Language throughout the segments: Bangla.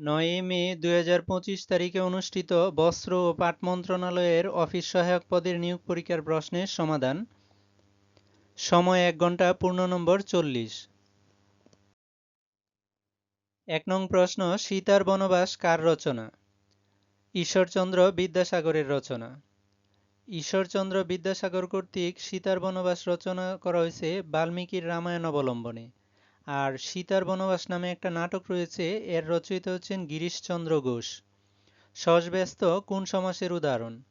নয়ই মে দু হাজার পঁচিশ তারিখে অনুষ্ঠিত বস্ত্র ও পাট মন্ত্রণালয়ের অফিস সহায়ক পদের নিয়োগ পরীক্ষার প্রশ্নের সমাধান। সময় এক ঘণ্টা পূর্ণ নম্বর চল্লিশ। এক নং প্রশ্ন, সীতার বনবাস কার রচনা? ঈশ্বরচন্দ্র বিদ্যাসাগরের রচনা। ঈশ্বরচন্দ্র বিদ্যাসাগর কর্তৃক সীতার বনবাস রচনা করা হয়েছে বাল্মীকির রামায়ণ অবলম্বনে। আর সীতার বনবাস নামে একটা নাটক রয়েছে, এর রচয়িতা হচ্ছেন গিরিশচন্দ্র ঘোষ। সসব্যস্ত কোন সমাসের উদাহরণ?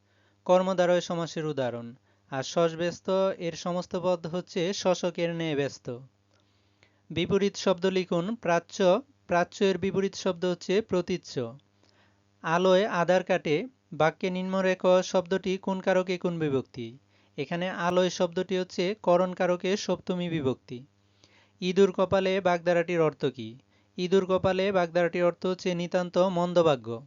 কর্মদ্বারয় সমাসের উদাহরণ। আর সসব্যস্ত এর সমস্ত পদ হচ্ছে শশকের ন্যায় ব্যস্ত। বিপরীত শব্দ লিখুন, প্রাচ্য প্রাচ্য এর বিপরীত শব্দ হচ্ছে প্রতীচ্য। আলোয় আধার কাটে, বাক্যে নিম্নরেখ শব্দটি কোন কারকে কোন বিভক্তি? এখানে আলোয় শব্দটি হচ্ছে করণ কারকে সপ্তমী বিভক্তি। ইঁদুর কপালে বাগদারাটির অর্থ কি? ইঁদুর কপালে বাগদারাটির অর্থ হচ্ছে নিতান্ত মন্দভাগ্য।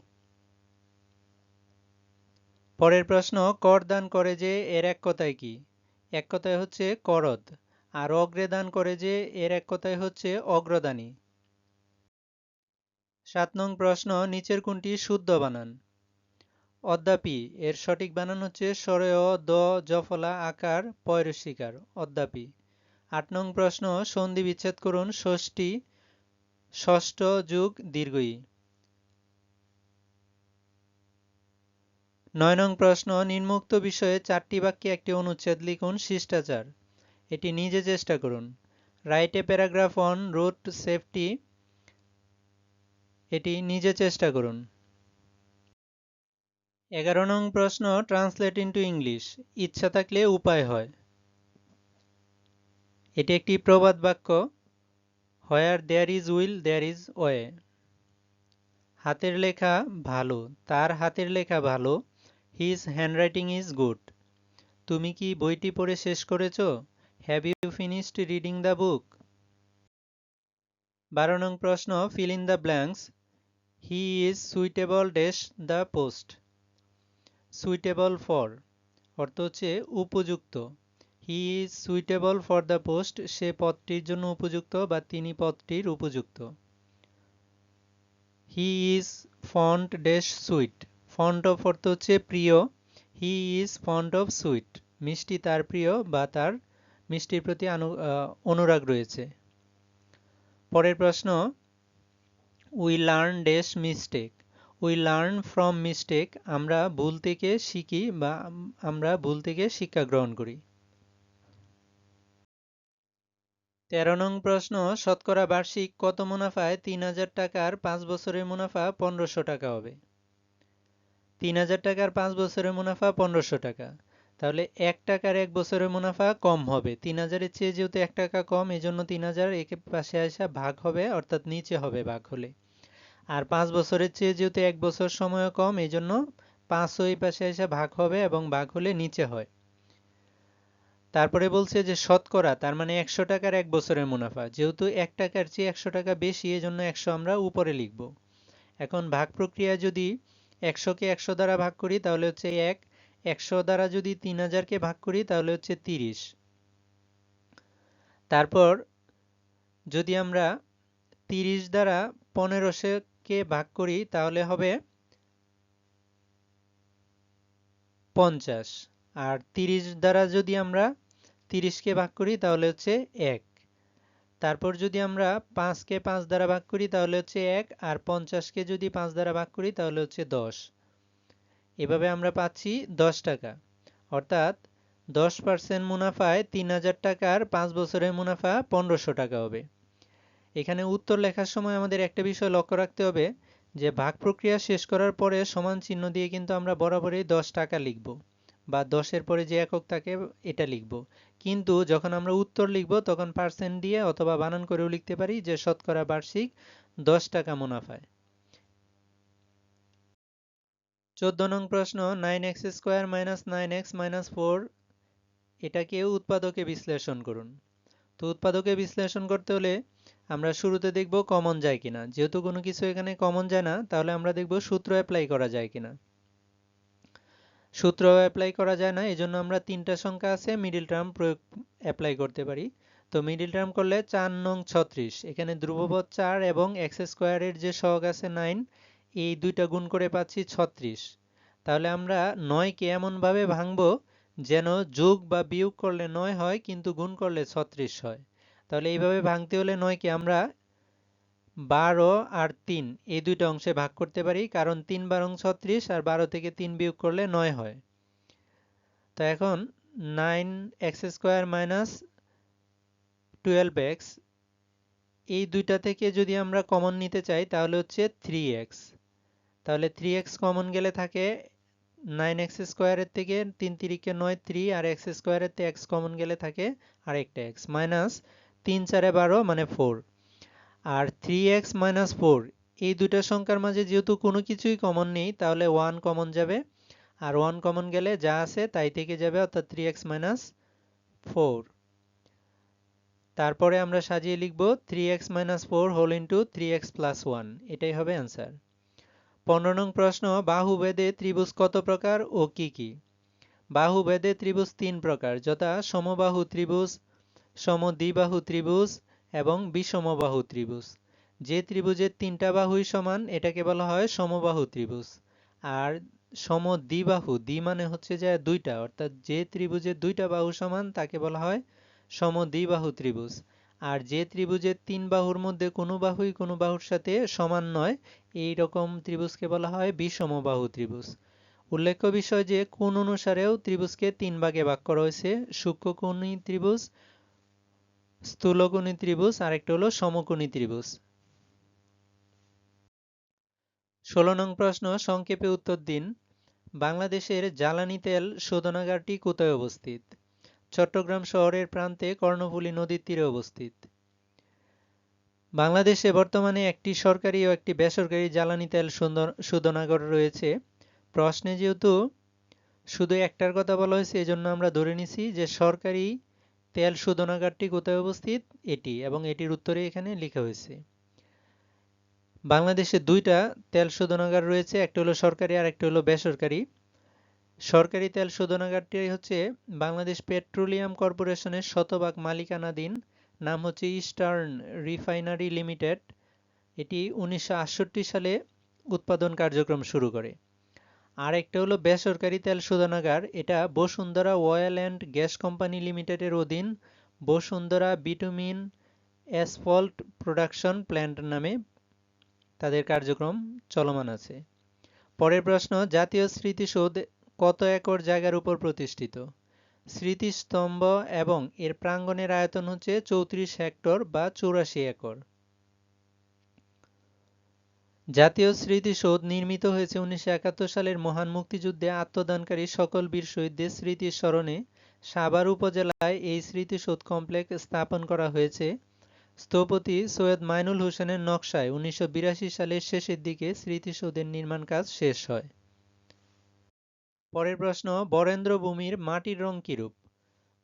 পরের প্রশ্ন, কর দান করে যে এর এক কথায় কি? এক কথায় হচ্ছে করদ, আর অগ্রে দান করে যে এর এক কথায় হচ্ছে অগ্রদানী। সাত নং প্রশ্ন, নিচের কোনটি শুদ্ধ বানান? অদ্যাপি, এর সঠিক বানান হচ্ছে সরয়, দ, জফলা, আকার পয়রস্বীকার অদ্যাপি। আট নং প্রশ্ন, সন্ধি বিচ্ছেদ করুন, ষষ্ঠী, ষষ্ঠ যুগ দীর্ঘই। নয় নং প্রশ্ন নিম্মুক্ত বিষয়ে চারটি বাক্যে একটি অনুচ্ছেদ লিখুন, শিষ্টাচার। এটি নিজে চেষ্টা করুন। Write paragraph on road safety এটি নিজে চেষ্টা করুন। এগারো নং প্রশ্ন ট্রান্সলেট ইন্টু ইংলিশ ইচ্ছা থাকলে উপায় হয়। এটি একটি প্রবাদ বাক্য। Where there is will there is way হাতের লেখা ভালো, তার হাতের লেখা ভালো হিজ হ্যান্ডরাইটিং ইজ গুড তুমি কি বইটি পড়ে শেষ করেছ? Have you finished reading the book বারো নং প্রশ্ন fill in the blanks he is suitable dash the post suitable for অর্থ হচ্ছে উপযুক্ত। He is suitable for the post সে পদটির জন্য উপযুক্ত বা তিনি পদটির উপযুক্ত। He is fond dash sweet fond of অর্থ হচ্ছে প্রিয়। He is fond of sweet মিষ্টি তার প্রিয় বা তার মিষ্টির প্রতি অনুরাগ রয়েছে। পরের প্রশ্ন we learn dash mistake we learn from mistake আমরা ভুল থেকে শিখি বা আমরা ভুল থেকে শিক্ষা গ্রহণ করি। তেরো নং প্রশ্ন, শতকরা বার্ষিক কত মুনাফায় তিন হাজার টাকার পাঁচ বছরের মুনাফা পনেরোশো টাকা হবে? তিন হাজার টাকার পাঁচ বছরের মুনাফা পনেরোশো টাকা। তাহলে এক টাকার এক বছরের মুনাফা কম হবে। তিন হাজারের চেয়ে যেহেতু এক টাকা কম এই জন্য তিন হাজার একে পাশে আসা ভাগ হবে, অর্থাৎ নিচে হবে ভাগ হলে। আর পাঁচ বছরের চেয়ে যেহেতু এক বছর সময় কম এই জন্য পাঁচশো এই পাশে এসে ভাগ হবে এবং ভাগ হলে নিচে হয়। তারপরে বলছে যে শতকরা, তার মানে একশো টাকার এক বছরের মুনাফা। যেহেতু এক টাকার চেয়ে একশো টাকা বেশি, এজন্য একশো আমরা উপরে লিখব। এখন ভাগ প্রক্রিয়া যদি একশোকে একশো দ্বারা ভাগ করি, তাহলে হচ্ছে এক। একশো দ্বারা যদি তিন হাজারকে ভাগ করি, তাহলে হচ্ছে তিরিশ। তারপর যদি আমরা তিরিশ দ্বারা পনেরোশোকে ভাগ করি, তাহলে হবে পঞ্চাশ। আর তিরিশ দ্বারা যদি আমরা তিরিশকে ভাগ করি, তাহলে হচ্ছে এক। তারপর যদি আমরা পাঁচকে পাঁচ দ্বারা ভাগ করি, তাহলে হচ্ছে এক, আর পঞ্চাশকে যদি পাঁচ দ্বারা ভাগ করি, তাহলে হচ্ছে দশ। এভাবে আমরা পাচ্ছি দশ টাকা। অর্থাৎ দশ পার্সেন্ট মুনাফায় তিন হাজার টাকার পাঁচ বছরের মুনাফা পনেরোশো টাকা হবে। এখানে উত্তর লেখার সময় আমাদের একটা বিষয় লক্ষ্য রাখতে হবে, যে ভাগ প্রক্রিয়া শেষ করার পরে সমান চিহ্ন দিয়ে কিন্তু আমরা বরাবরই দশ টাকা লিখব। বা দশের পরে যে একক থাকে, এটা লিখব। কিন্তু যখন আমরা উত্তর লিখব, তখন পার্সেন্ট দিয়ে অথবা বানান করেও লিখতে পারি যে শতকরা বার্ষিক দশ টাকা মুনাফায়। চোদ্দ নং প্রশ্ন nine x square minus nine x minus four এটাকে উৎপাদকে বিশ্লেষণ করুন। তো উৎপাদকে বিশ্লেষণ করতে হলে আমরা শুরুতে দেখব কমন যায় কিনা। যেহেতু কোনো কিছু এখানে কমন যায় না, তাহলে আমরা দেখব সূত্র অ্যাপ্লাই করা যায় কিনা। সূত্র অ্যাপ্লাই করা যায় না এই জন্য আমরা তিনটা সংখ্যা আছে মিডিল টার্ম প্রয়োগ অ্যাপ্লাই করতে পারি। তো মিডিল টার্ম করলে চার নং ছত্রিশ, এখানে ধ্রুবপদ চার এবং এক্স স্কোয়ারের যে সহগ আছে নাইন এই দুইটা গুণ করে পাচ্ছি ছত্রিশ। তাহলে আমরা নয়কে এমনভাবে ভাঙব যেন যোগ বা বিয়োগ করলে নয় হয়, কিন্তু গুণ করলে ছত্রিশ হয়। তাহলে এইভাবে ভাঙতে হলে নয়কে আমরা বারো আর তিন, এই দুইটা অংশে ভাগ করতে পারি, কারণ তিন বারং ছত্রিশ আর বারো থেকে তিন বিয়োগ করলে নয় হয়। তো এখন nine x square minus twelve x, এই দুইটা থেকে যদি আমরা কমন নিতে চাই, তাহলে হচ্ছে থ্রি এক্স। তাহলে থ্রি এক্স কমন গেলে থাকে নাইন এক্স স্কোয়ারের থেকে তিন তিরিকে নয় থ্রি, আর এক্স স্কোয়ারের থেকে এক্স কমন গেলে থাকে আর একটা এক্স, মাইনাস তিন চারে বারো মানে ফোর। আর থ্রি এক্স মাইনাস ফোর এই দুইটা সংখ্যার মাঝে যেহেতু কোনো কিছুই কমন নেই, তাহলে ওয়ান কমন যাবে। আর ওয়ান কমন গেলে যা আছে তাই থেকে যাবে, অর্থাৎ থ্রি এক্স মাইনাস ফোর তারপরে আমরা সাজিয়ে লিখব three x minus four whole into three x plus one এটাই হবে অ্যান্সার পনেরো নং প্রশ্ন, বাহুভেদে ত্রিভুজ কত প্রকার ও কি কি? বাহুভেদে ত্রিভুজ তিন প্রকার, যথা সমবাহু ত্রিভুজ, সমদ্বিবাহু ত্রিভুজ এবং বিষমবাহু ত্রিভুজ। যে ত্রিভুজের তিনটা বাহুই সমান, এটাকে বলা হয় সমবাহু ত্রিভুজ। আর সমদ্বিবাহু, দ্বি মানে হচ্ছে যে দুইটা, অর্থাৎ যে ত্রিভুজের দুইটা বাহু সমান, তাকে বলা হয় সমদ্বিবাহু ত্রিভুজ। আর যে ত্রিভুজের তিন বাহুর মধ্যে কোনো বাহুই কোনো বাহুর সাথে সমান নয়, এই রকম ত্রিভুজকে বলা হয় বিষমবাহু ত্রিভুজ। উল্লেখ্য বিষয় যে কোন অনুসারেও ত্রিভুজকে তিন ভাগে ভাগ করা হয়েছে। সূক্ষ্মকোণী ত্রিভুজ স্থূলকোণী ত্রিভুজ, আরেকটা হলো সমকোণী ত্রিভুজ। ষোলো নং প্রশ্ন, সংক্ষেপে উত্তর দিন। বাংলাদেশের জ্বালানি তেল শোধনাগারটি কোথায় অবস্থিত? চট্টগ্রাম শহরের প্রান্তে কর্ণফুলী নদীর তীরে অবস্থিত। বাংলাদেশে বর্তমানে একটি সরকারি ও একটি বেসরকারি জ্বালানি তেল শোধনাগার রয়েছে। প্রশ্নে যেহেতু শুধু একটার কথা বলা হয়েছে, এজন্য আমরা ধরে নিছি যে সরকারি তেল শোধনাগারটি কোথায় অবস্থিত? এটি, এবং এটির উত্তরে এখানে লেখা হয়েছে। বাংলাদেশে দুইটা তেল শোধনাগার রয়েছে, একটা হলো সরকারি আর একটা হলো বেসরকারি। সরকারি তেল শোধনাগারটি হচ্ছে বাংলাদেশ পেট্রোলিয়াম কর্পোরেশনের শতভাগ মালিকানাধীন, নাম হচ্ছে ইস্টার্ন রিফাইনারি লিমিটেড। এটি উনিশশো আটষট্টি সালে উৎপাদন কার্যক্রম শুরু করে। আর একটা হলো বেসরকারি তেল শোধনাগার। এটা Bashundhara oil and gas company লিমিটেডের অধীন Bashundhara bitumen asphalt production plant নামে তাদের কার্যক্রম চলমান আছে। পরের প্রশ্ন, জাতীয় স্মৃতিসৌধ কত একর জায়গার উপর প্রতিষ্ঠিত? স্মৃতিস্তম্ভ এবং এর প্রাঙ্গণের আয়তন হচ্ছে চৌত্রিশ হেক্টর বা চৌরাশি একর। জাতীয় স্মৃতিসৌধ নির্মিত হয়েছে উনিশশো একাত্তর সালের মহান মুক্তিযুদ্ধে আত্মদানকারী সকল বীর শহীদদের স্মৃতির স্মরণে। সাভার উপজেলায় এই স্মৃতিসৌধ কমপ্লেক্স স্থাপন করা হয়েছে। স্থপতি সৈয়দ মাইনুল হোসেনের নকশায় উনিশশো বিরাশি সালের শেষের দিকে স্মৃতিসৌধের নির্মাণ কাজ শেষ হয়। পরের প্রশ্ন বরেন্দ্র ভূমির মাটির রং কিরূপ?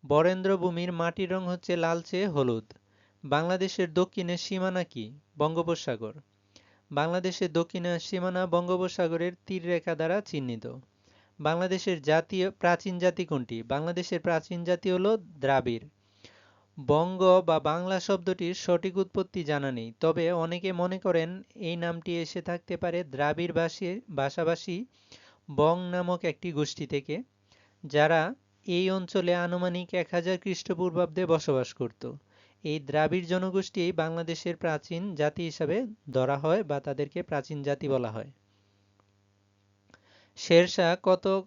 বরেন্দ্র ভূমির মাটির রং হচ্ছে লালচে হলুদ। বাংলাদেশের দক্ষিণের সীমানা কি? বঙ্গোপসাগর। বাংলাদেশের দক্ষিণের সীমানা বঙ্গোপসাগরের তীর রেখা দ্বারা চিহ্নিত। বাংলাদেশের জাতীয় প্রাচীন জাতি কোনটি? বাংলাদেশের প্রাচীন জাতি হল দ্রাবিড়। বঙ্গ বা বাংলা শব্দটির সঠিক উৎপত্তি জানা নেই, তবে অনেকে মনে করেন এই নামটি এসে থাকতে পারে দ্রাবিড় ভাষী ভাষাভাষী বং নামক একটি গোষ্ঠী থেকে, যারা এই অঞ্চলে আনুমানিক এক হাজার খ্রিস্টপূর্বাব্দে বসবাস করত। এই দ্রাবিড় জনগোষ্ঠী বাংলাদেশের প্রাচীন জাতি হিসাবে ধরা হয় বা তাদেরকে প্রাচীন জাতি বলা হয়। শেরশাহ কত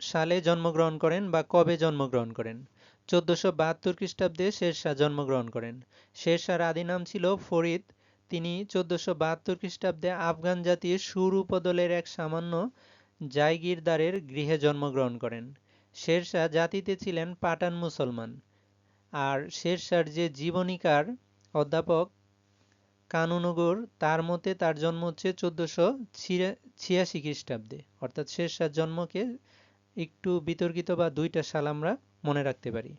সালে জন্মগ্রহণ করেন বা কবে জন্মগ্রহণ করেন? চোদ্দশো বাহাত্তর খ্রিস্টাব্দে শেরশাহ জন্মগ্রহণ করেন। শেরশাহর আদি নাম ছিল ফরিদ। তিনি চোদ্দশো বাহাত্তর খ্রিস্টাব্দে আফগান জাতির সুর উপদলের এক সামান্য জায়গিরদারের গৃহে জন্মগ্রহণ করেন। শেরশাহ জাতিতে ছিলেন পাঠান মুসলমান। আর শেরশাহর যে জীবনীকার অধ্যাপক কানুনগর, তার মতে তার জন্ম হচ্ছে চোদ্দশো ছিয়াশি খ্রিস্টাব্দে। অর্থাৎ শেরশাহর জন্মকে একটু বিতর্কিত বা দুইটা সাল আমরা মনে রাখতে পারি।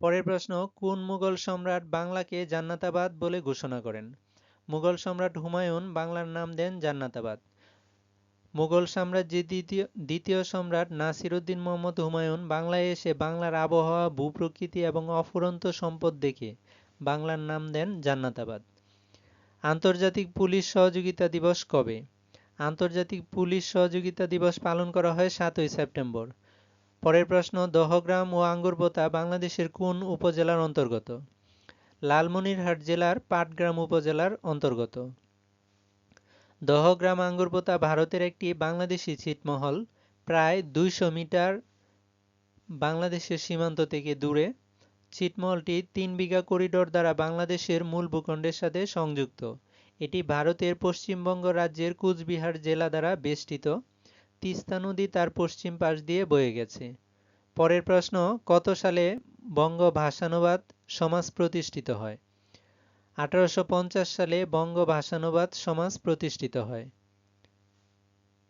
পরের প্রশ্ন, কোন মুঘল সম্রাট বাংলাকে জান্নাতাবাদ বলে ঘোষণা করেন? মুঘল সম্রাট হুমায়ুন বাংলার নাম দেন জান্নাতাবাদ। মুঘল সাম্রাজ্যের দ্বিতীয় দ্বিতীয় সম্রাট নাসির উদ্দিন মোহাম্মদ হুমায়ুন বাংলায় এসে বাংলার আবহাওয়া, ভূপ্রকৃতি এবং অফুরন্ত সম্পদ দেখে বাংলার নাম দেন জান্নাতাবাদ। আন্তর্জাতিক পুলিশ সহযোগিতা দিবস কবে? আন্তর্জাতিক পুলিশ সহযোগিতা দিবস পালন করা হয় সাতই সেপ্টেম্বর। পরের প্রশ্ন, দহগ্রাম ও আঙ্গুরপোতা বাংলাদেশের কোন উপজেলার অন্তর্গত? লালমনিরহাট জেলার পাটগ্রাম উপজেলার অন্তর্গত। দহগ্রাম আঙ্গুরপোতা ভারতের একটি বাংলাদেশি ছিটমহল, প্রায় দুইশো মিটার বাংলাদেশের সীমান্ত থেকে দূরে। ছিটমহলটি তিন বিঘা করিডোর দ্বারা বাংলাদেশের মূল ভূখণ্ডের সাথে সংযুক্ত। এটি ভারতের পশ্চিমবঙ্গ রাজ্যের কুচবিহার জেলা দ্বারা বেষ্টিত। তিস্তা নদী তার পশ্চিম পাশ দিয়ে বয়ে গেছে। পরের প্রশ্ন, কত সালে বঙ্গ ভাষানুবাদ সমাজ প্রতিষ্ঠিত হয়? আঠারোশো পঞ্চাশ সালে বঙ্গ ভাষানুবাদ সমাজ প্রতিষ্ঠিত হয়।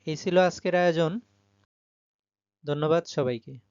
এই ছিল আজকের আয়োজন। ধন্যবাদ সবাইকে।